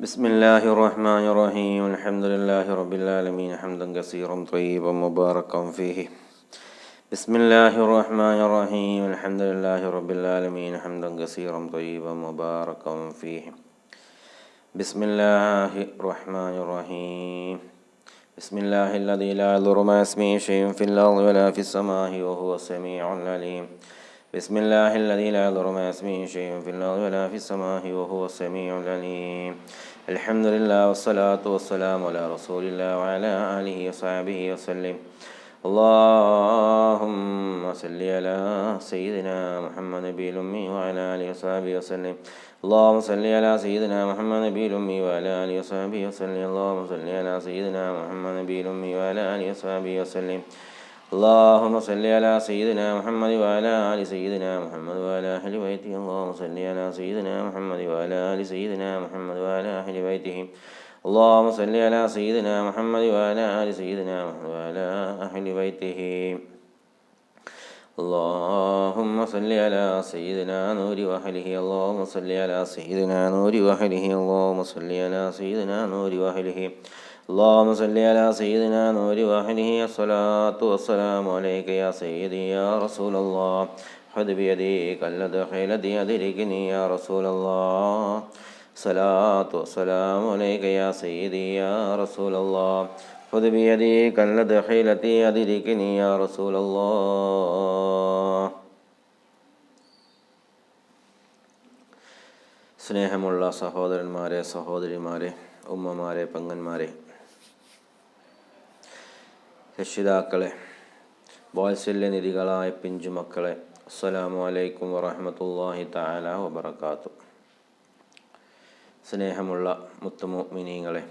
بسم الله الرحمن الرحيم. الحمد لله رب العالمين. حمدا كثيرا طيبا مباركا فيه. بسم الله الرحمن الرحيم. الحمد لله رب العالمين. حمدا كثيرا طيبا مباركا فيه. بسم الله الرحمن الرحيم. بسم الله الذي لا يضر مع اسمه شيء في الأرض ولا في السماء وهو السميع العليم بسم الله الذي لا يضر مع اسمه شيء في الأرض ولا في السماء وهو السميع العليم. الحمد لله والصلاة والسلام على رسول الله وعلى آله وصحبه وسلم. اللهم صل على سيدنا محمد نبي الأمي وعلى آله وصحبه وسلم. اللهم صل على سيدنا محمد نبي الأمي وعلى آله وصحبه وسلم. اللهم صل على سيدنا محمد نبي الأمي وعلى آله وصحبه وسلم. اللهم صل على سيدنا محمد وعلى آل سيدنا محمد وعلى أهل بيته. اللهم صل على سيدنا محمد وعلى آل سيدنا محمد وعلى أهل بيته. اللهم صل على سيدنا محمد وعلى آل سيدنا محمد وعلى أهل بيته. اللهم صل على سيدنا نور وأهله. اللهم صل على سيدنا نور وأهله. اللهم صل على سيدنا نور وأهله. اللهم صل على سيدنا نور وأهله الصلاة والسلام عليك يا سيدي يا رسول الله خذ بيديك الذي الذي أدركني يا رسول الله صلاة والسلام عليك يا سيدي يا رسول الله خذ بيديك الذي التي أدركني يا رسول الله സ്നേഹമുള്ള സഹോദരന്മാരെ സഹോദരിമാരെ ഉമ്മമാരെ പെങ്ങന്മാരെ രക്ഷിതാക്കളെ വാത്സല്യ നിധികളായ പിഞ്ചുമക്കളെ അസ്സലാമു അലൈക്കും വറഹമത്തല്ലാഹി താല വബർക്കാത്തു സ്നേഹമുള്ള മുത്തുമുമിനീങ്ങളെ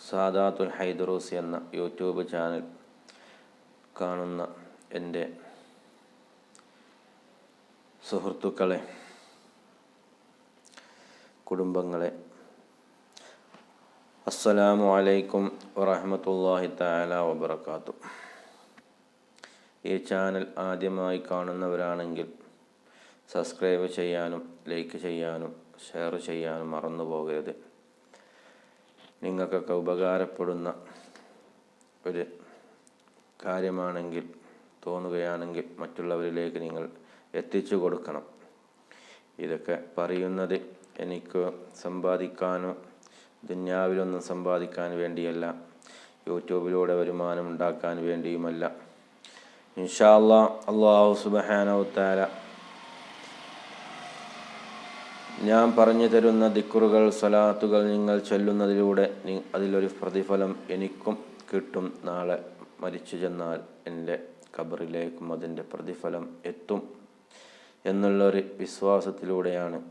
സാദാത്തുൽ ഹൈദറൂസ് എന്ന യൂട്യൂബ് ചാനൽ കാണുന്ന എന്റെ സുഹൃത്തുക്കളെ കുടുംബങ്ങളെ അസ്സലാമു അലൈക്കും വറഹമത്തല്ലാഹി താല വബർക്കാത്തു ഈ ചാനൽ ആദ്യമായി കാണുന്നവരാണെങ്കിൽ സബ്സ്ക്രൈബ് ചെയ്യാനും ലൈക്ക് ചെയ്യാനും ഷെയർ ചെയ്യാനും മറന്നു പോകരുത്. നിങ്ങൾക്കൊക്കെ ഉപകാരപ്പെടുന്ന ഒരു കാര്യമാണെങ്കിൽ തോന്നുകയാണെങ്കിൽ മറ്റുള്ളവരിലേക്ക് നിങ്ങൾ എത്തിച്ചു കൊടുക്കണം. ഇതൊക്കെ പറയുന്നത് എനിക്ക് സമ്പാദിക്കാനോ ദുന്യാവിലൊന്നും സമ്പാദിക്കാൻ വേണ്ടിയല്ല. യൂട്യൂബിലൂടെ വരുമാനം ഉണ്ടാക്കാൻ വേണ്ടിയുമല്ല. ഇൻഷാ അല്ലാ അള്ളാഹു സുബഹാനവത്താല ഞാൻ പറഞ്ഞു തരുന്ന ദിക്കുറുകൾ സ്വലാത്തുകൾ നിങ്ങൾ ചൊല്ലുന്നതിലൂടെ അതിലൊരു പ്രതിഫലം എനിക്കും കിട്ടും. നാളെ മരിച്ചു ചെന്നാൽ എന്റെ ഖബറിലേക്കും അതിന്റെ പ്രതിഫലം എത്തും. എന്നുള്ളൊരു വിശ്വാസത്തിലൂടെയാണ്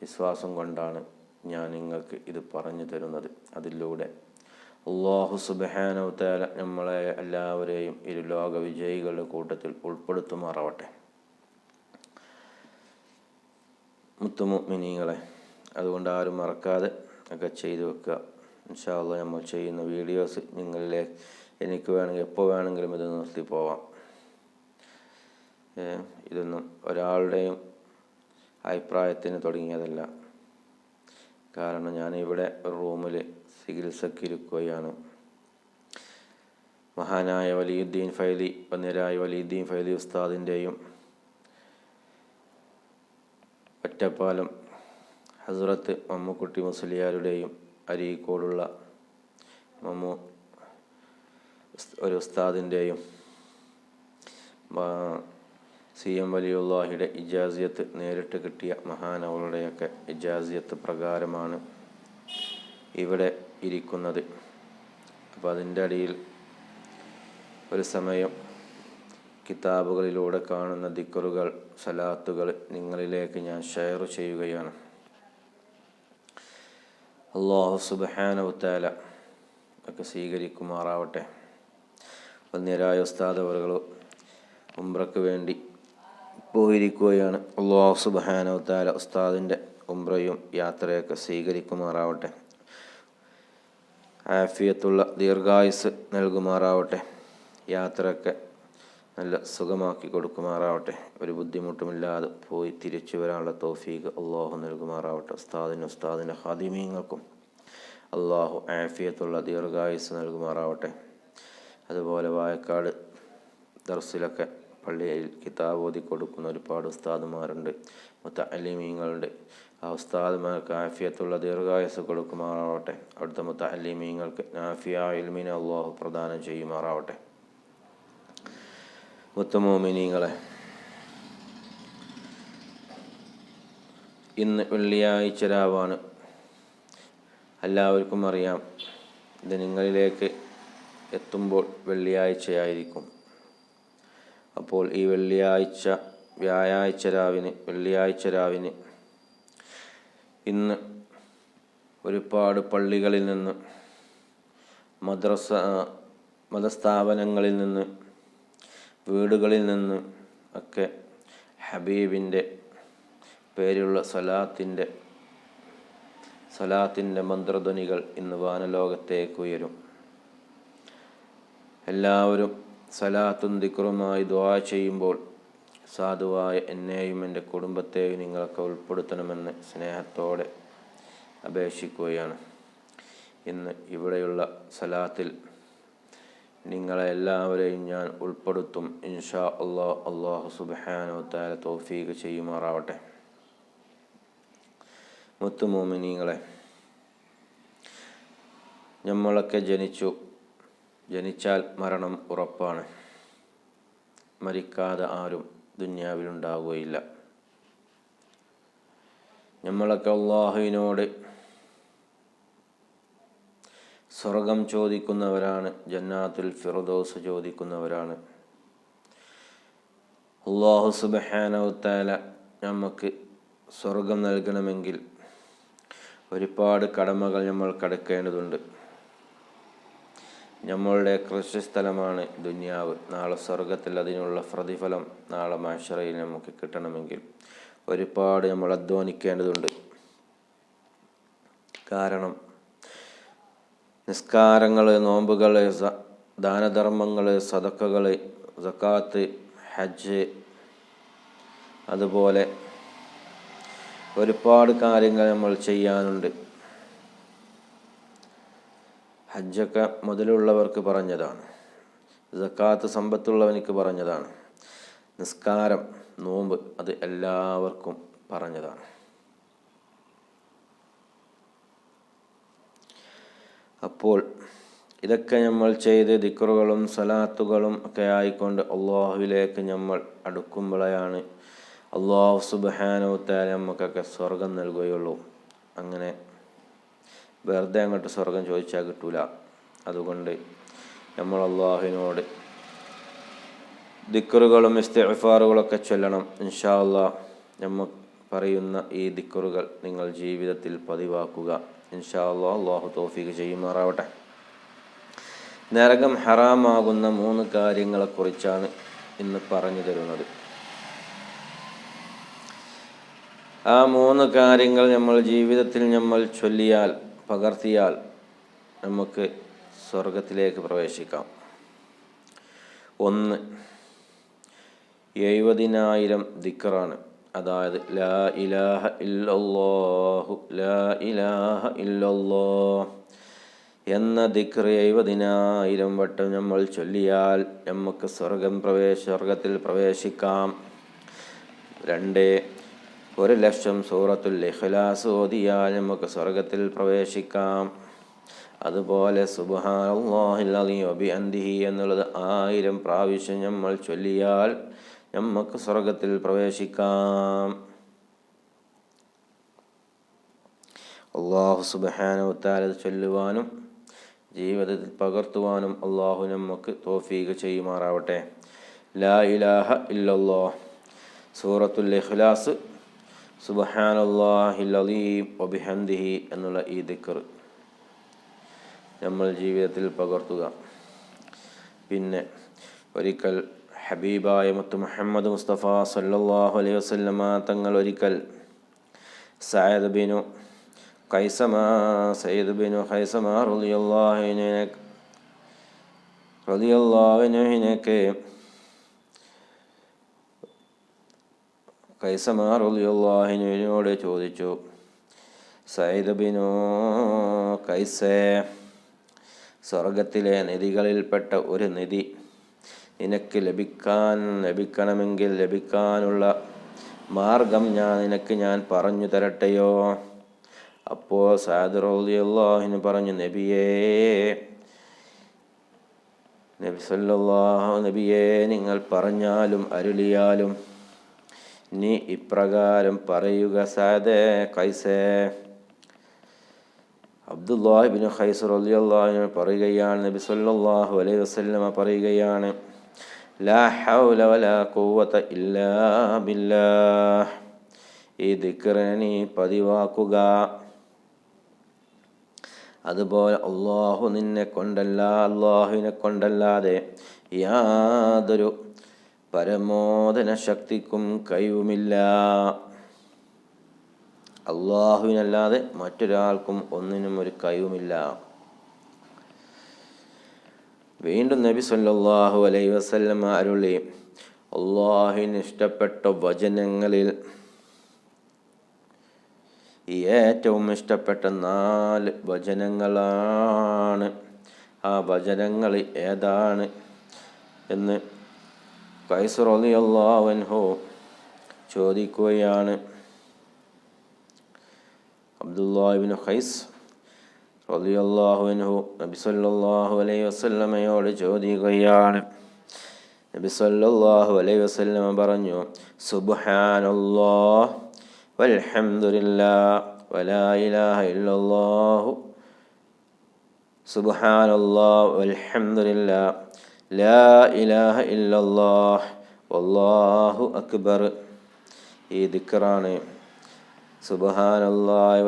വിശ്വാസം കൊണ്ടാണ് ഞാൻ നിങ്ങൾക്ക് ഇത് പറഞ്ഞു തരുന്നത്. അതിലൂടെ അള്ളാഹു സുബഹാനവത്താല നമ്മളെ എല്ലാവരെയും ഇരു ലോക വിജയികളുടെ കൂട്ടത്തിൽ ഉൾപ്പെടുത്തുമാറാവട്ടെ. മുത്തുമുമിനീങ്ങളെ അതുകൊണ്ട് ആരും മറക്കാതെ ഒക്കെ ചെയ്തു വെക്കുക. ഇൻഷാല്ല നമ്മൾ ചെയ്യുന്ന വീഡിയോസ് നിങ്ങളിലെ എനിക്ക് വേണമെങ്കിൽ എപ്പോൾ വേണമെങ്കിലും ഇത് നിർത്തി പോവാം. ഇതൊന്നും ഒരാളുടെയും അഭിപ്രായത്തിന് തുടങ്ങിയതല്ല. കാരണം ഞാൻ ഇവിടെ റൂമിൽ ചികിത്സക്കിരിക്കുകയാണ് മഹാനായ വലിയുദ്ദീൻ ഫൈലി പന്നിരായ വലിയുദ്ദീൻ ഫൈലി ഉസ്താദിന്റെയും ഒറ്റപ്പാലം ഹസ്രത്ത് മമ്മുക്കുട്ടി മുസ്ലിയാരുടെയും അരീക്കോടുള്ള മമ്മു ഒരു ഉസ്താദിന്റെയും സി എം വലിയുള്ളാഹിയുടെ ഇജാസിയത്ത് നേരിട്ട് കിട്ടിയ മഹാനവളുടെയൊക്കെ ഇജാസിയത്ത് പ്രകാരമാണ് ഇവിടെ ഇരിക്കുന്നത്. അപ്പോൾ അതിന്റെ അടിയിൽ ഒരു സമയം കിതാബുകളിലൂടെ കാണുന്ന ദിക്കറുകൾ സലാത്തുകൾ നിങ്ങളിലേക്ക് ഞാൻ ഷെയർ ചെയ്യുകയാണ്. അള്ളാഹു സുബഹാനവുത്താല ഒക്കെ സ്വീകരിക്കുമാറാവട്ടെ. വന്യരായ ഉസ്താദ് അവറുകൾ ഉംറക്ക് വേണ്ടി പോയിരിക്കുകയാണ്. അള്ളാഹു സുബാനവത്താല ഉസ്താദിന്റെ ഉംറയും യാത്രയൊക്കെ സ്വീകരിക്കുമാറാവട്ടെ. ആഫിയത്തുള്ള ദീർഘായുസ് നൽകുമാറാവട്ടെ. യാത്രയൊക്കെ നല്ല സുഖമാക്കി കൊടുക്കുമാറാവട്ടെ. ഒരു ബുദ്ധിമുട്ടുമില്ലാതെ പോയി തിരിച്ചു വരാനുള്ള തോഫീക്ക് അള്ളാഹു നൽകുമാറാവട്ടെ. ഉസ്താദിനും ഉസ്താദിന്റെ ഹാദിമീങ്ങൾക്കും അള്ളാഹു ആഫിയത്തുള്ള ദീർഘായുസ് നൽകുമാറാവട്ടെ. അതുപോലെ വായക്കാട് ദർസിലൊക്കെ പള്ളിയിൽ കിതാബ് ഓതി കൊടുക്കുന്ന ഒരുപാട് ഉസ്താദുമാരുണ്ട്. മുത്തലിമീങ്ങളുണ്ട് ആ ഉസ്താദുമാർക്ക് ആഫിയത്തുള്ള ദീർഘായുസ് കൊടുക്കുമാറാവട്ടെ. അവിടുത്തെ മുത്തലിമീങ്ങൾക്ക് നാഫിയ ഇൽമിനെ അള്ളാഹു പ്രദാനം ചെയ്യുമാറാവട്ടെ. മുത്തമോമിനീങ്ങളെ ഇന്ന് വെള്ളിയാഴ്ച രാവാണ്. എല്ലാവർക്കും അറിയാം. ഇത് നിങ്ങളിലേക്ക് എത്തുമ്പോൾ വെള്ളിയാഴ്ചയായിരിക്കും. അപ്പോൾ ഈ വെള്ളിയാഴ്ച വ്യാഴാഴ്ച രാവിന് വെള്ളിയാഴ്ച രാവിന് ഇന്ന് ഒരുപാട് പള്ളികളിൽ നിന്ന് മദ്രസ മതസ്ഥാപനങ്ങളിൽ നിന്ന് വീടുകളിൽ നിന്ന് ഒക്കെ ഹബീബിന്റെ പേരുള്ള സലാത്തിന്റെ സലാത്തിന്റെ മന്ത്രധ്വനികൾ ഇന്ന് വാനലോകത്തേക്ക് ഉയരും. എല്ലാവരും സലാത്തും ദിക്റുമായി ദ്വാ ചെയ്യുമ്പോൾ സാധുവായ എന്നെയും എന്റെ കുടുംബത്തെയും നിങ്ങളൊക്കെ ഉൾപ്പെടുത്തണമെന്ന് സ്നേഹത്തോടെ അപേക്ഷിക്കുകയാണ്. ഇന്ന് ഇവിടെയുള്ള സലാത്തിൽ നിങ്ങളെ എല്ലാവരെയും ഞാൻ ഉൾപ്പെടുത്തും. ഇൻഷാ അള്ളാഹ് അള്ളാഹു സുബാനോ തോഫീക്ക് ചെയ്യുമാറാവട്ടെ. മുത്തുമോമിനിങ്ങളെ നമ്മളൊക്കെ ജനിച്ചു ജനിച്ചാൽ മരണം ഉറപ്പാണ്. മരിക്കാതെ ആരും ദുന്യാവിലുണ്ടാവുകയില്ല. നമ്മളൊക്കെ അള്ളാഹുവിനോട് സ്വർഗം ചോദിക്കുന്നവരാണ് ജന്നാത്തുൽ ഫിറദോസ് ചോദിക്കുന്നവരാണ്. അള്ളാഹു സുബഹാനവത്താല നമുക്ക് സ്വർഗം നൽകണമെങ്കിൽ ഒരുപാട് കടമകൾ നമ്മൾ കടക്കേണ്ടതുണ്ട്. നമ്മളുടെ കൃഷിസ്ഥലമാണ് ദുന്യാവ്. നാളെ സ്വർഗത്തിൽ അതിനുള്ള പ്രതിഫലം നാളെ മാഷറയിൽ നമുക്ക് കിട്ടണമെങ്കിൽ ഒരുപാട് നമ്മൾ അധ്വാനിക്കേണ്ടതുണ്ട്. കാരണം നിസ്കാരങ്ങൾ നോമ്പുകൾ ദാനധർമ്മങ്ങൾ സതക്കകൾ സക്കാത്ത് ഹജ്ജ് അതുപോലെ ഒരുപാട് കാര്യങ്ങൾ നമ്മൾ ചെയ്യാനുണ്ട്. ഹജ്ജൊക്കെ മുതലുള്ളവർക്ക് പറഞ്ഞതാണ്. ജക്കാത്ത് സമ്പത്തുള്ളവനിക്ക് പറഞ്ഞതാണ്. നിസ്കാരം നോമ്പ് അത് എല്ലാവർക്കും പറഞ്ഞതാണ്. അപ്പോൾ ഇതൊക്കെ നമ്മൾ ചെയ്ത് ദിക്കറുകളും സലാത്തുകളും ഒക്കെ ആയിക്കൊണ്ട് അള്ളാഹുവിലേക്ക് നമ്മൾ അടുക്കുമ്പോഴാണ് അള്ളാഹു സുബാനോത്താൽ നമുക്കൊക്കെ സ്വർഗം നൽകുകയുള്ളൂ. അങ്ങനെ വെറുതെ അങ്ങോട്ട് സ്വർഗം ചോദിച്ചാൽ കിട്ടൂല. അതുകൊണ്ട് നമ്മൾ അള്ളാഹുവിനോട് ദിക്കറുകളും ഇസ്തിഫാറുകളൊക്കെ ചൊല്ലണം. ഇൻഷാ അള്ളാ നമ്മൾ പറയുന്ന ഈ ദിക്കറുകൾ നിങ്ങൾ ജീവിതത്തിൽ പതിവാക്കുക. ഇൻഷാ അള്ളാ അള്ളാഹു തോഫിക്ക് ചെയ്യുമാറാവട്ടെ. നരകം ഹറാമാകുന്ന മൂന്ന് കാര്യങ്ങളെക്കുറിച്ചാണ് ഇന്ന് പറഞ്ഞു തരുന്നത്. ആ മൂന്ന് കാര്യങ്ങൾ നമ്മൾ ജീവിതത്തിൽ നമ്മൾ ചൊല്ലിയാൽ പകർത്തിയാൽ നമുക്ക് സ്വർഗത്തിലേക്ക് പ്രവേശിക്കാം. ഒന്ന് എഴുപതിനായിരം ദിക്കറാണ് അതായത് ലാ ഇലാഹ ഇല്ലല്ലാഹു ലാ ഇലാഹ ഇല്ലല്ലോ എന്ന ദിക്ർ എഴുപതിനായിരം വട്ടം നമ്മൾ ചൊല്ലിയാൽ നമുക്ക് സ്വർഗം പ്രവേശ സ്വർഗത്തിൽ പ്രവേശിക്കാം. രണ്ട് ഒരു ലക്ഷം സൂറത്തുൽ ഇഖ്ലാസ് ഓതിയാൽ നമുക്ക് സ്വർഗത്തിൽ പ്രവേശിക്കാം. അതുപോലെ അന്തിഹി എന്നുള്ളത് ആയിരം പ്രാവശ്യം നമ്മൾ ചൊല്ലിയാൽ നമുക്ക് സ്വർഗത്തിൽ പ്രവേശിക്കാം. അള്ളാഹു സുബാനുത്താലത് ചൊല്ലുവാനും ജീവിതത്തിൽ പകർത്തുവാനും അള്ളാഹു നമുക്ക് തോഫീക്ക് ചെയ്യുമാറാവട്ടെ. ലാ ഇലാഹ ഇല്ലല്ലോ സൂറത്തുൽ ഇഖ്ലാസ് സുബഹാനല്ലാഹിലീം എന്നുള്ള ഈ ദിക്കർ നമ്മൾ ജീവിതത്തിൽ പകർത്തുക. പിന്നെ ഒരിക്കൽ ഹബീബായ മുത്ത് മുഹമ്മദ് മുസ്തഫ സല്ലല്ലാഹു അലൈഹി വസല്ലമ തങ്ങൾ ഒരിക്കൽ സയദ് ബിനു കൈസമാ സയ്യിദ് ബിനു ഖൈസമാ റളിയല്ലാഹുവിനെ റളിയല്ലാഹുവിനക്ക് കൈസമാർ അള്ളാഹിനോട് ചോദിച്ചു സയ്യിദ് ബിനു കൈസേ സ്വർഗത്തിലെ നിധികളിൽപ്പെട്ട ഒരു നിധി നിനക്ക് ലഭിക്കാൻ ലഭിക്കണമെങ്കിൽ ലഭിക്കാനുള്ള മാർഗം ഞാൻ നിനക്ക് ഞാൻ പറഞ്ഞു തരട്ടെയോ? അപ്പോൾ സാദ് അള്ളാഹിന് പറഞ്ഞു നബിയേ നബി സല്ലല്ലാഹു നബിയെ നിങ്ങൾ പറഞ്ഞാലും അരുളിയാലും നീ ഇപ്രകാരം പറയുക സാദേ കൈസേ അബ്ദുല്ലാഹിബിൻ ഖൈസ് റളിയല്ലാഹു പറയുകയാണ് നബി സല്ലല്ലാഹു അലൈഹി വസല്ലമ പറയുകയാണ് ലാ ഹൗല വലാ ഖുവത ഇല്ലാ ബില്ലാഹ്. ഈ പതിവാക്കുക. അതുപോലെ അള്ളാഹു നിന്നെ കൊണ്ടല്ല അള്ളാഹുവിനെ കൊണ്ടല്ലാതെ യാതൊരു പരമോദന ശക്തിക്കും കഴിവുമില്ല. അള്ളാഹുവിനല്ലാതെ മറ്റൊരാൾക്കും ഒന്നിനും ഒരു കഴിവുമില്ല. വീണ്ടും നബി സല്ലാഹു അലൈ വസല്ലമ അരുളി അള്ളാഹുവിന് ഇഷ്ടപ്പെട്ട വചനങ്ങളിൽ ഏറ്റവും ഇഷ്ടപ്പെട്ട നാല് വചനങ്ങളാണ്. ആ വചനങ്ങൾ ഏതാണ്? എന്ന് അലി അള്ളാഹൻഹോ ചോദിക്കുകയാണ്. അബ്ദുല്ലാഹിബിൻ ഖൈസ് റലിയല്ലാഹുവിൻഹു നബി സല്ലല്ലാഹു അലൈഹി വസല്ലമയോട് ചോദിക്കുകയാണ്. നബി സല്ലല്ലാഹു അലൈഹി വസല്ലമ പറഞ്ഞു സുബ്ഹാനല്ലാഹ് വൽഹംദുലില്ലാ വലാ ഇലാഹ ഇല്ലല്ലാഹു. സുബ്ഹാനല്ലാഹ് വൽഹംദുലില്ലാഹ് ലാ ഇലാഹ ഇല്ലല്ലാഹ് വല്ലാഹു അക്ബർ. ഈ ദിക്കറാണ്. സുബഹാനല്ലാഹി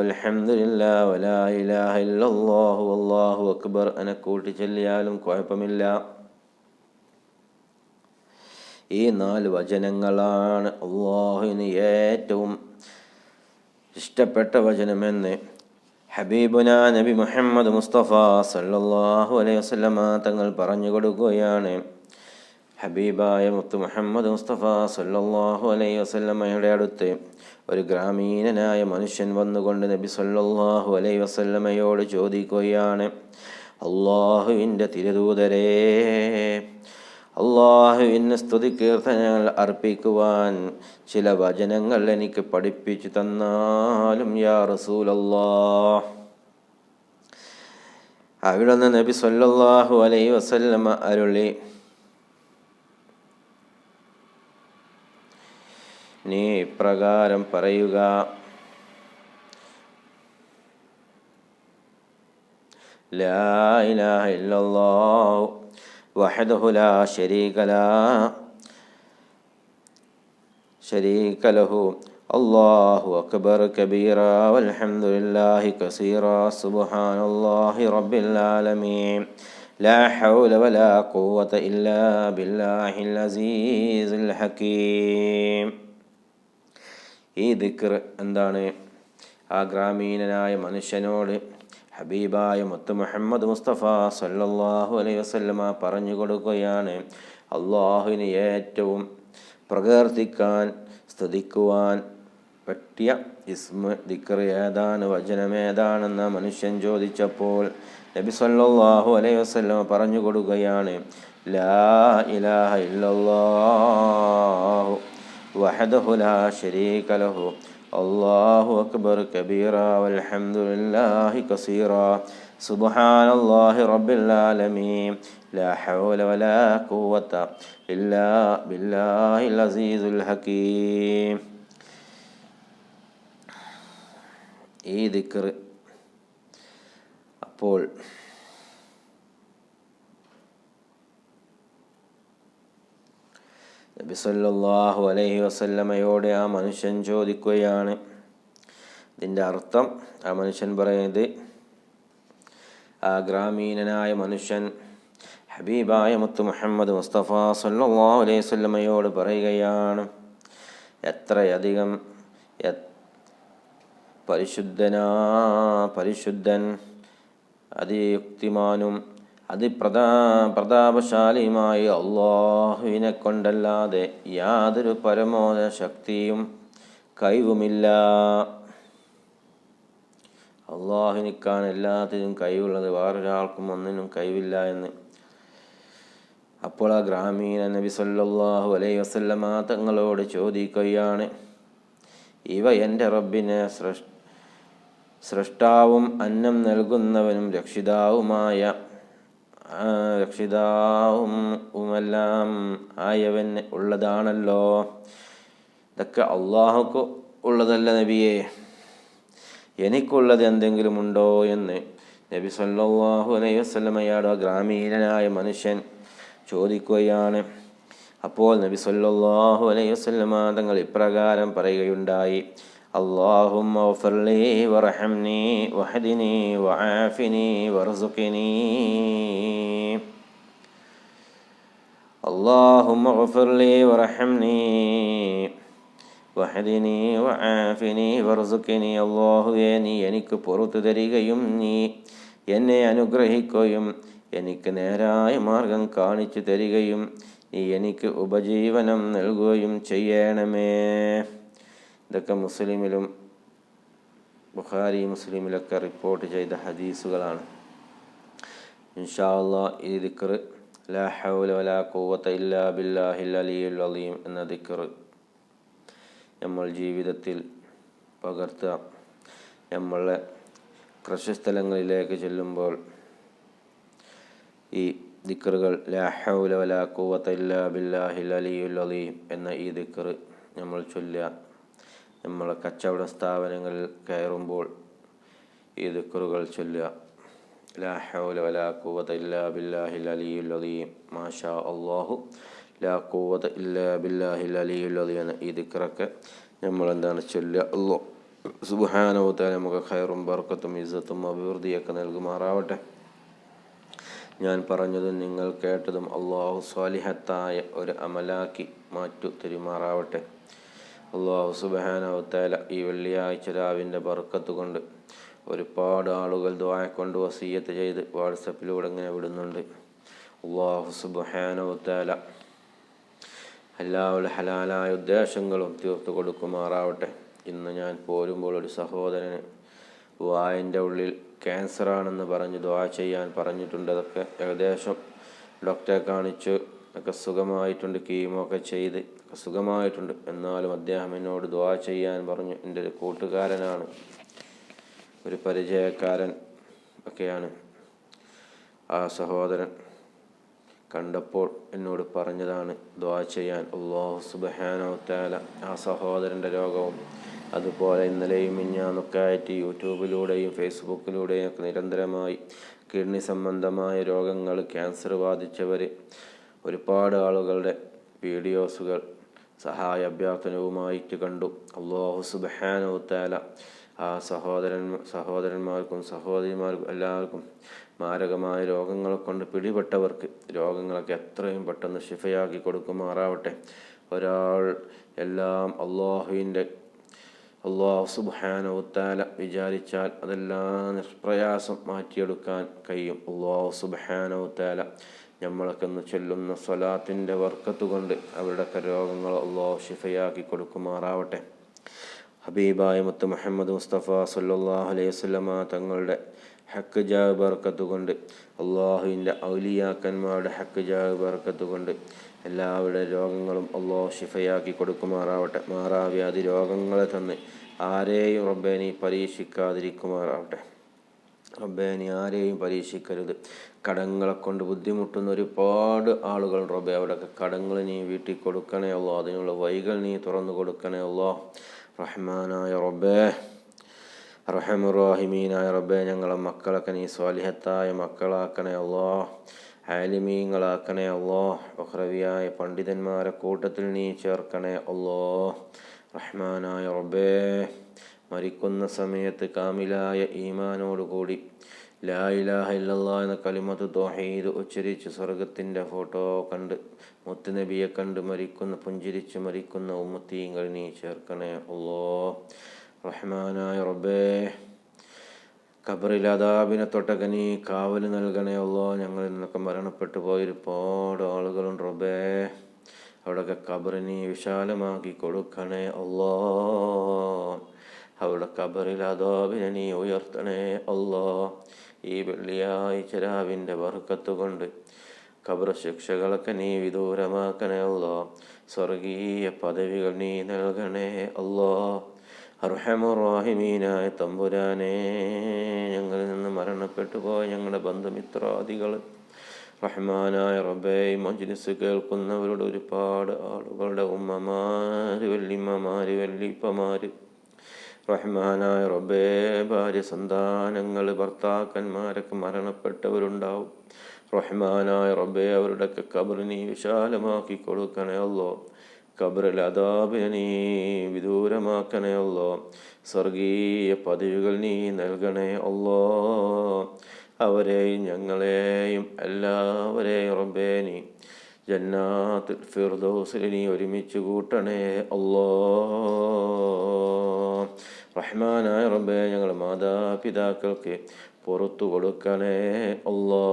വലാ ഇലാഹ ഇല്ലല്ലാഹു വല്ലാഹു അക്ബർ. എന്നെ കൂട്ടി ചൊല്ലിയാലും കുഴപ്പമില്ല. ഈ നാല് വചനങ്ങളാണ് അള്ളാഹുവിന് ഏറ്റവും ഇഷ്ടപ്പെട്ട വചനമെന്ന് ഹബീബുന നബി മുഹമ്മദ് മുസ്തഫ സല്ലല്ലാഹു അലൈഹി വസല്ലമ തങ്ങൾ പറഞ്ഞു കൊടുക്കുകയാണ്. ഹബീബായ മുത്ത് മുഹമ്മദ് മുസ്തഫ സല്ലല്ലാഹു അലൈഹി വസല്ലമയുടെ അടുത്ത് ഒരു ഗ്രാമീണനായ മനുഷ്യൻ വന്നുകൊണ്ട് നബി സല്ലാഹു അലൈഹി വസല്ലമയോട് ചോദിക്കുകയാണ് അള്ളാഹുവിന്റെ തിരുദൂതരേ അള്ളാഹുവിന് സ്തുതി കീർത്തനങ്ങൾ അർപ്പിക്കുവാൻ ചില വചനങ്ങൾ എനിക്ക് പഠിപ്പിച്ചു തന്നാലും യാ റസൂലല്ലാ അവിടെ നിന്ന് നബി സല്ലല്ലാഹു അലൈ വസല്ലമ അരുളി നീ ഇപ്രകാരം പറയുക ലാ ഇലാഹ ഇല്ലല്ലാഹു വഹദഹു ലാ ശരീക ലാ شريك له الله أكبر كبيرا والحمد لله كثيرا سبحان الله رب العالمين لا حول ولا قوة إلا بالله العزيز الحكيم ഈ ദിക്ർ എന്താണ് ആ ഗ്രാമീണനായ മനുഷ്യനോട് ഹബീബായ മുത്ത മുഹമ്മദ് മുസ്തഫ സല്ലാഹു അലൈ വസ്ലമ പറഞ്ഞു കൊടുക്കുകയാണ്. അള്ളാഹുവിന് ഏറ്റവും പ്രകീർത്തിക്കാൻ സ്തുതിക്കുവാൻ പറ്റിയ ഇസ്മ ദിക്കർ ഏതാണ് വചനമേതാണെന്ന് മനുഷ്യൻ ചോദിച്ചപ്പോൾ നബി സല്ലാഹു അലൈഹി വസ്ലമ പറഞ്ഞു കൊടുക്കുകയാണ്. ലാ ഇലാഹ ഇല്ലാഹു വഹദഹുലാ ശരീകലഹു അള്ളാഹു അക്ബർ കബീറ വൽഹംദുലില്ലാഹി കസീറ സുബ്ഹാന അള്ളാഹി റബ്ബിൽ ആലമീൻ ലാ ഹൗല വലാ ഖുവത ഇല്ലാ ബില്ലാഹിൽ അസീസുൽ ഹകീം ഈ ദിക്ർ അപ്പോൾ നബി സല്ലല്ലാഹു അലൈഹി വസല്ലമയോട് ആ മനുഷ്യൻ ചോദിക്കുകയാണ്. ഇതിന്റെ അർത്ഥം ആ മനുഷ്യൻ പറയുന്നത് ആ ഗ്രാമീണനായ മനുഷ്യൻ ഹബീബായ മുത്തു മുഹമ്മദ് മുസ്തഫ സല്ലല്ലാഹു അലൈഹി സ്വല്ലമ്മയോട് പറയുകയാണ് എത്രയധികം പരിശുദ്ധനാ പരിശുദ്ധൻ അതിയുക്തിമാനും അതിപ്രതാ പ്രതാപശാലിയുമായ അള്ളാഹുവിനെ കൊണ്ടല്ലാതെ യാതൊരു പരമോദ ശക്തിയും കഴിവുമില്ല. അള്ളാഹുവിനിക്കാണ് എല്ലാത്തിനും കഴിവുള്ളത്. വേറൊരാൾക്കും ഒന്നിനും കഴിവില്ല എന്ന്. അപ്പോൾ ആ ഗ്രാമീണ നബി സല്ലാഹു അലൈ വസല്ലമ തങ്ങളോട് ചോദിക്കുകയാണ് ഇവ എന്റെ റബ്ബിനെ സൃഷ് സൃഷ്ടാവും അന്നം നൽകുന്നവനും രക്ഷിതാവുമായ ആ, രക്ഷിതാവുമെല്ലാം ആയവൻ ഉള്ളതാണല്ലോ. ഇതൊക്കെ അള്ളാഹുക്ക് ഉള്ളതല്ല നബിയെ. എനിക്കുള്ളത് എന്തെങ്കിലും ഉണ്ടോ എന്ന് നബി സല്ലാഹു അലൈഹി വസ്ലമയാട് ആ ഗ്രാമീണനായ മനുഷ്യൻ ചോദിക്കുകയാണ്. അപ്പോൾ നബി സല്ലാഹു അലൈഹി വസല്ലമ തങ്ങൾ ഇപ്രകാരം പറയുകയുണ്ടായി. اللهم اغفر لي وارحمني واهدني وعافني وارزقني اللهم اغفر لي وارحمني വഹദിനി വആഫിനി വർസുക്കിനി അല്ലാഹുവേ നീ എനിക്ക് പുറത്തു തരികയും നീ എന്നെ അനുഗ്രഹിക്കുകയും എനിക്ക് നേരായ മാർഗം കാണിച്ചു തരികയും നീ എനിക്ക് ഉപജീവനം നൽകുകയും ചെയ്യണമേ ഇതൊക്കെ മുസ്ലിമിലും ബുഖാരി മുസ്ലിമിലൊക്കെ റിപ്പോർട്ട് ചെയ്ത ഹദീസുകളാണ്. ഇൻഷാ അല്ലാ ഈ ദിക്കർ ലാ ഹൗല വലാ ഇല്ലാ ബില്ലാഹിൽ അലിയുൽ അലീം എന്ന ദിക്കർ നമ്മൾ ജീവിതത്തിൽ പകർത്തുക. നമ്മളെ കൃഷിസ്ഥലങ്ങളിലേക്ക് ചെല്ലുമ്പോൾ ഈ ദിക്കറുകൾ ലാ ഹൗല വലാ ഖുവത ഇല്ലാ ബില്ലാഹിൽ അലിയുൽ അലീം എന്ന ഈ ദിക്കർ നമ്മൾ ചൊല്ലുക. നമ്മളെ കച്ചവട സ്ഥാപനങ്ങളിൽ കയറുമ്പോൾ ഈ ദിക്കറുകൾ ചൊല്ലുക. ലാ ഹൗല വലാ ഖുവത ഇല്ലാ ബില്ലാഹിൽ അലിയുൽ അലീം മാഷാ അല്ലാഹു. ലാ ഖുവത ഇല്ലാ ബില്ലാഹിൽ അലിയുൽ അലീം ഈ ദിക്റൊക്കെ നമ്മൾ എന്താണ് ചൊല്ലുക അല്ലോ സുബാനവത്താൽ നമുക്ക് ഖൈറും ബർക്കത്തും ഇസത്തും അഭിവൃദ്ധിയൊക്കെ നൽകുമാറാവട്ടെ. ഞാൻ പറഞ്ഞതും നിങ്ങൾ കേട്ടതും അള്ളാഹു സ്വാലിഹത്തായ ഒരു അമലാക്കി മാറ്റു തെരുമാറാവട്ടെ. അള്ളാഹു സുബാനവത്താല ഈ വെള്ളിയാഴ്ച രാവിന്റെ കൊണ്ട് ഒരുപാട് ആളുകൾ ദ്വായ കൊണ്ട് വസീയത്ത് ചെയ്ത് വാട്സപ്പിലൂടെ ഇങ്ങനെ വിടുന്നുണ്ട്. അള്ളാഹു സുബാനവത്താല എല്ലാവരുടെ ഹലാലായ ഉദ്ദേശങ്ങളും തീർത്തു കൊടുക്കുമാറാവട്ടെ. ഇന്ന് ഞാൻ പോരുമ്പോൾ ഒരു സഹോദരന് വായന്റെ ഉള്ളിൽ ക്യാൻസറാണെന്ന് പറഞ്ഞ് ദ്വാ ചെയ്യാൻ പറഞ്ഞിട്ടുണ്ട്. അതൊക്കെ ഏകദേശം ഡോക്ടറെ കാണിച്ച് ഒക്കെ സുഖമായിട്ടുണ്ട് കീമൊക്കെ ചെയ്ത് സുഖമായിട്ടുണ്ട്. എന്നാലും അദ്ദേഹം എന്നോട് ദ്വാ ചെയ്യാൻ പറഞ്ഞു. എന്റെ ഒരു കൂട്ടുകാരനാണ് ഒരു പരിചയക്കാരൻ ഒക്കെയാണ്. ആ സഹോദരൻ കണ്ടപ്പോൾ എന്നോട് പറഞ്ഞതാണ് ദ്വാ ചെയ്യാൻ. അള്ളാഹു സുബഹാനോത്താല ആ സഹോദരന്റെ രോഗവും അതുപോലെ ഇന്നലെയും മിഞ്ഞാന്നൊക്കെ ആയിട്ട് യൂട്യൂബിലൂടെയും ഫേസ്ബുക്കിലൂടെയും ഒക്കെ നിരന്തരമായി കിഡ്നി സംബന്ധമായ രോഗങ്ങൾ ക്യാൻസർ ബാധിച്ചവർ ഒരുപാട് ആളുകളുടെ വീഡിയോസുകൾ സഹായ അഭ്യർത്ഥനവുമായിട്ട് കണ്ടു. അള്ളാഹു സുബഹാനോ താല ആ സഹോദരൻ സഹോദരന്മാർക്കും സഹോദരിമാർക്കും എല്ലാവർക്കും മാരകമായ രോഗങ്ങളെ കൊണ്ട് പിടിപെട്ടവർക്ക് രോഗങ്ങളൊക്കെ എത്രയും പെട്ടെന്ന് ശിഫയാക്കി കൊടുക്കുമാറാവട്ടെ. ഒരാൾ എല്ലാം അള്ളാഹുവിന്റെ അള്ളാഹു സുബാനോത്താല വിചാരിച്ചാൽ അതെല്ലാം നിഷ്പ്രയാസം മാറ്റിയെടുക്കാൻ കഴിയും. അള്ളാഹു സുബാനവുത്താല നമ്മളൊക്കെ ഒന്ന് ചൊല്ലുന്ന സ്വലാത്തിന്റെ വർക്കത്ത് കൊണ്ട് അവരുടെയൊക്കെ രോഗങ്ങൾ അള്ളാഹു ഷിഫയാക്കി കൊടുക്കുമാറാവട്ടെ. ഹബീബായ മുത്ത് മുഹമ്മദ് മുസ്തഫ സല്ലാഹു അലൈഹി വസല്ലമ തങ്ങളുടെ ഹക്ക് ജാവ് ബർക്കത്ത് കൊണ്ട് അള്ളാഹുവിന്റെ ഔലിയാക്കന്മാരുടെ ഹക്ക് ജാവ് ബർക്കത്ത് കൊണ്ട് എല്ലാവരുടെ രോഗങ്ങളും അള്ളാഹു ഷിഫയാക്കി കൊടുക്കുമാറാവട്ടെ. മാറാവ്യാധി രോഗങ്ങളെ തന്ന് ആരെയും റബ്ബെ നീ പരീക്ഷിക്കാതിരിക്കുമാറാവട്ടെ. റബ്ബെ നീ ആരെയും പരീക്ഷിക്കരുത്. കടങ്ങളെ കൊണ്ട് ബുദ്ധിമുട്ടുന്ന ഒരുപാട് ആളുകൾ റബ്ബെ. അവിടെയൊക്കെ കടങ്ങൾ നീ വീട്ടിൽ കൊടുക്കണേ അല്ലോ അതിനുള്ള വൈകൾ നീ തുറന്നു കൊടുക്കണേ അല്ലോ റഹ്മാനായ റബ്ബേ റഹമുറാഹിമീനായ റബ്ബെ ഞങ്ങളെ മക്കളൊക്കെ നീ സ്വാലിഹത്തായ മക്കളാക്കണേ അല്ലോ ആലിമീങ്ങളാക്കണേ അല്ലോ ബഹ്റവിയായ പണ്ഡിതന്മാരെ കൂട്ടത്തിൽ നീ ചേർക്കണേ അല്ലോ റഹ്മാനായ റബ്ബേ മരിക്കുന്ന സമയത്ത് കാമിലായ ഈമാനോടുകൂടി ലാ ഇലാഹ എന്ന കലിമത്ത് ദോഹീദ് ഉച്ചരിച്ച് സ്വർഗത്തിന്റെ ഫോട്ടോ കണ്ട് മുത്തുനബിയെ കണ്ട് മരിക്കുന്ന പുഞ്ചിരിച്ച് മരിക്കുന്ന ഉമ്മത്തീങ്ങൾ നീ ചേർക്കണേ. ഉള്ളോ റഹ്മാനായ റബ്ബേ ഖബറിൽ അതാബിനെ തൊട്ടൊക്കെ നീ കാവൽ നൽകണേ. ഉള്ളോ ഞങ്ങൾ നിന്നൊക്കെ മരണപ്പെട്ടു പോയ ഒരുപാട് ആളുകളുണ്ട് റബ്ബേ. അവിടെയൊക്കെ ഖബറിനെ വിശാലമാക്കി കൊടുക്കണേ. അല്ലാ അവിടെ കബറിൽ അതോബിനെ നീ ഉയർത്തണേ അല്ലോ. ഈ വെള്ളിയാഴ്ച രാവിന്റെ വറുക്കത്തുകൊണ്ട് കബർ ശിക്ഷകളൊക്കെ നീ വിദൂരമാക്കണേ അല്ലോ. സ്വർഗീയ പദവികൾ നീ നൽകണേ അല്ലോ. അർഹമുറാഹിമീനായ തമ്പുരാനെ ഞങ്ങളിൽ നിന്ന് മരണപ്പെട്ടു പോയ ഞങ്ങളുടെ ബന്ധുമിത്രാദികൾ. റഹ്മാനായ റബ്ബേ മജ്ലിസ് കേൾക്കുന്നവരുടെ ഒരുപാട് ആളുകളുടെ ഉമ്മമാര് വല്യമ്മമാര് വല്യപ്പമാര്. റഹ്മാനായ റബ്ബേ ഭാര്യ സന്താനങ്ങൾ ഭർത്താക്കന്മാരൊക്കെ മരണപ്പെട്ടവരുണ്ടാവും. റഹ്മാനായ റബ്ബേ അവരുടെയൊക്കെ കബറിനെ വിശാലമാക്കി കൊടുക്കണേ അല്ലോ കബറിൽ അതാപിനെ നീ വിദൂരമാക്കണേ അല്ലോ സ്വർഗീയ പദവികൾ നീ നൽകണേ അല്ലോ അവരെയും ഞങ്ങളെയും എല്ലാവരെയും റബ്ബേ നീ ജന്നാത്ത് ഫിർദോസിൽ നീ ഒരുമിച്ച് കൂട്ടണേ അല്ലോ റഹ്മാനായ റബ്ബെ ഞങ്ങൾ മാതാപിതാക്കൾക്ക് പുറത്തു കൊടുക്കണേ അല്ലോ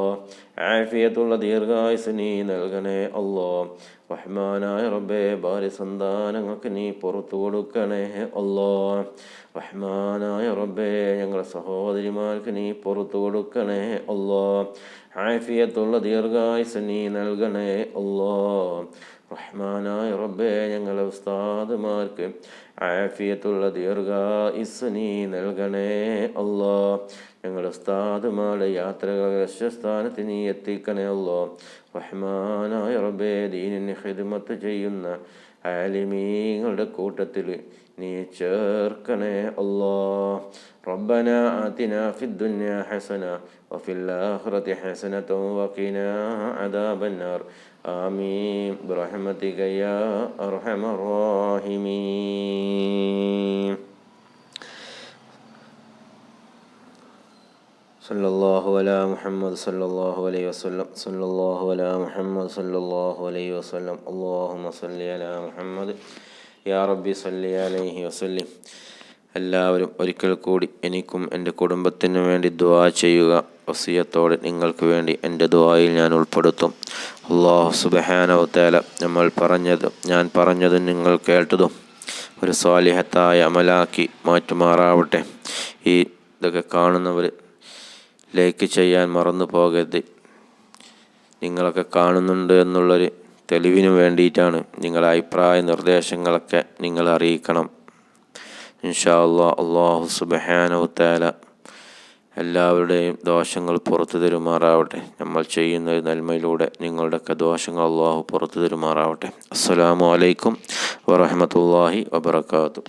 ആഫിയത്തുള്ള ദീർഘായുസ് നീ നൽകണേ അല്ലോ റഹ്മാനായ റബ്ബേ ഭാര്യ സന്താനങ്ങൾക്ക് നീ പുറത്തു കൊടുക്കണേ അല്ലോ റഹ്മാനായ റബ്ബേ ഞങ്ങളെ സഹോദരിമാർക്ക് നീ പുറത്തു കൊടുക്കണേ അല്ലോ ആഫിയത്തുള്ള ദീർഘായുസ് നീ നൽകണേ അല്ലോ റഹ്മാനായ റബ്ബേ ഞങ്ങളെ ഉസ്താദുമാർക്ക് ആഫിയത്തുള്ള ദീർഘായുസ് നീ നൽകണേ അല്ലോ ഞങ്ങളുടെ ഉസ്താദുമാരുടെ യാത്രകൾ ലക്ഷ്യസ്ഥാനത്ത് നീ എത്തിക്കണേ അല്ലോ റഹ്മാനായ റബ്ബേ ദീനിന് ഹിദ്മത്ത് ചെയ്യുന്ന ആലിമീങ്ങളുടെ കൂട്ടത്തിൽ നീ ചേർക്കണേ അല്ലോ ربنا آتنا في الدنيا حسنة وفي الآخرة حسنة وقنا عذاب النار آمين برحمتك يا أرحم الراحمين സല്ലല്ലാഹു അലാ മുഹമ്മദ് സല്ലല്ലാഹു അലൈഹി വസല്ലം സല്ലല്ലാഹു അലാ മുഹമ്മദ് സല്ലല്ലാഹു അലൈഹി വസല്ലം. അല്ലാഹുമ്മ സല്ലി അലാ മുഹമ്മദ്. യാ റബ്ബി സല്ലി അലൈഹി വസല്ലം. എല്ലാവരും ഒരിക്കൽ കൂടി എനിക്കും എന്റെ കുടുംബത്തിനു വേണ്ടി ദ ചെയ്യുക. വസിയത്തോടെ നിങ്ങൾക്ക് വേണ്ടി എന്റെ ദുവായിൽ ഞാൻ ഉൾപ്പെടുത്തും. അള്ളാഹു സുബഹാനവത്തേല നമ്മൾ പറഞ്ഞതും ഞാൻ പറഞ്ഞതും നിങ്ങൾ കേട്ടതും ഒരു സ്വാലിഹത്തായ അമലാക്കി മാറ്റുമാറാവട്ടെ. ഈ ഇതൊക്കെ കാണുന്നവർ ലൈക്ക് ചെയ്യാൻ മറന്നു പോകരുത്. നിങ്ങളൊക്കെ കാണുന്നുണ്ട് എന്നുള്ളൊരു തെളിവിന് വേണ്ടിയിട്ടാണ് നിങ്ങളുടെ അഭിപ്രായ നിർദ്ദേശങ്ങളൊക്കെ നിങ്ങൾ അറിയിക്കണം. ഇൻഷാ അള്ളാ അള്ളാഹു സുബഹാനവുത്താല എല്ലാവരുടെയും ദോഷങ്ങൾ പുറത്തു തരുമാറാവട്ടെ. നമ്മൾ ചെയ്യുന്ന നന്മയിലൂടെ നിങ്ങളുടെയൊക്കെ ദോഷങ്ങൾ അള്ളാഹു പുറത്തു തരുമാറാവട്ടെ. അസ്സലാമു അലൈക്കും വറഹമത്തല്ലാഹി വബർക്കാത്തു